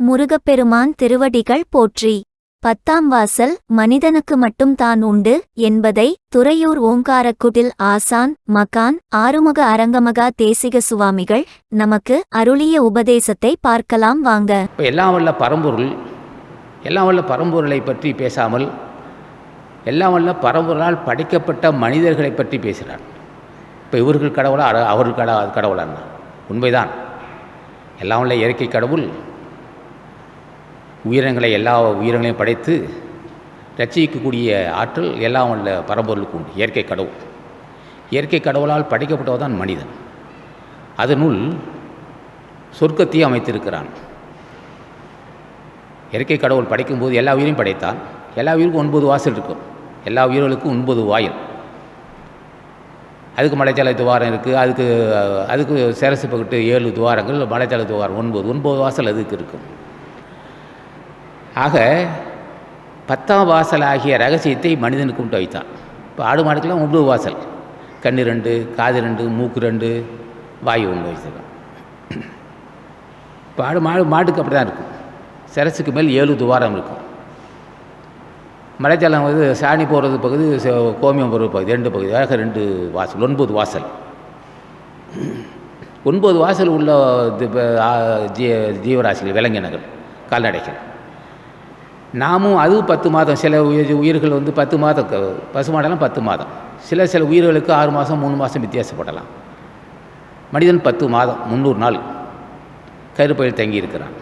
முருகப்பெருமான் திருவடிகள் போற்றி. பத்தாம் வாசல் மனிதனுக்கு மட்டும் தான் உண்டு என்பதை துறையூர் ஓங்காரக்குடில் ஆசான் மகான் ஆறுமுக அரங்கமகா தேசிக சுவாமிகள் நமக்கு அருளிய உபதேசத்தை பார்க்கலாம் வாங்க. இப்போ எல்லாம் வல்ல பரம்பொருள் எல்லாம் வல்ல பரம்பொருளை பற்றி பேசாமல் எல்லாம் வல்ல பரம்பொருளால் படைக்கப்பட்ட மனிதர்களை பற்றி பேசுகிறார். இப்போ இவர்கள் கடவுளா அவர்கள் கட கடவுளான்னா உண்மைதான். எல்லாம் வல்ல இயற்கை கடவுள் உயிரினங்களை எல்லா உயிரினங்களையும் படைத்து ரட்சிக்கக்கூடிய ஆற்றல் எல்லாம் உள்ள பரம்பொருளுக்கு உண்டு இயற்கை கடவுள். இயற்கை கடவுளால் படைக்கப்பட்டவதான் மனிதன். அதனுள் சொர்க்கத்தையும் அமைத்திருக்கிறான். இயற்கை கடவுள் படைக்கும்போது எல்லா உயிரையும் படைத்தான். எல்லா உயிருக்கும் ஒன்பது வாசல் இருக்கும். எல்லா உயிர்களுக்கும் ஒன்பது வாயில். அதுக்கு மலைச்சாலை துவாரம் இருக்குது அதுக்கு அதுக்கு சேரசு பக்கத்து ஏழு துவாரங்கள் மலைச்சாலை துவாரம் ஒன்பது. ஒன்பது வாசல் அதுக்கு இருக்கும். ஆக பத்தாம் வாசல் ஆகிய ரகசியத்தை மனிதனுக்கு கொண்டு வைத்தான். இப்போ ஆடு மாடுக்கெல்லாம் ஒன்பது வாசல். கண்ணு ரெண்டு காது ரெண்டு மூக்கு ரெண்டு வாயு ஒன்று வைத்திருக்கான் இப்போ ஆடு மாடு மாட்டுக்கு அப்படி தான் இருக்கும். சிரசுக்கு மேல் ஏழு துவாரம் இருக்கும். மலைச்சாலம் வந்து சாணி போகிறது பகுதி ச- கோமியம் போடுறது பகுதி ரெண்டு பகுதி ஆக ரெண்டு வாசல் ஒன்பது வாசல். ஒன்பது வாசல் உள்ள ஜீ ஜீவராசிகள் விலங்கினங்கள் கால்நடைகள். நாமும் அதுவும் பத்து மாதம் சில உயிர்கள் வந்து பத்து மாதம் பசுமாடெல்லாம் பத்து மாதம். சில சில உயிர்களுக்கு ஆறு மாதம் மூணு மாதம் வித்தியாசப்படலாம். மனிதன் பத்து மாதம் முந்நூறு நாள் கருப்பையில் தங்கியிருக்கிறான்.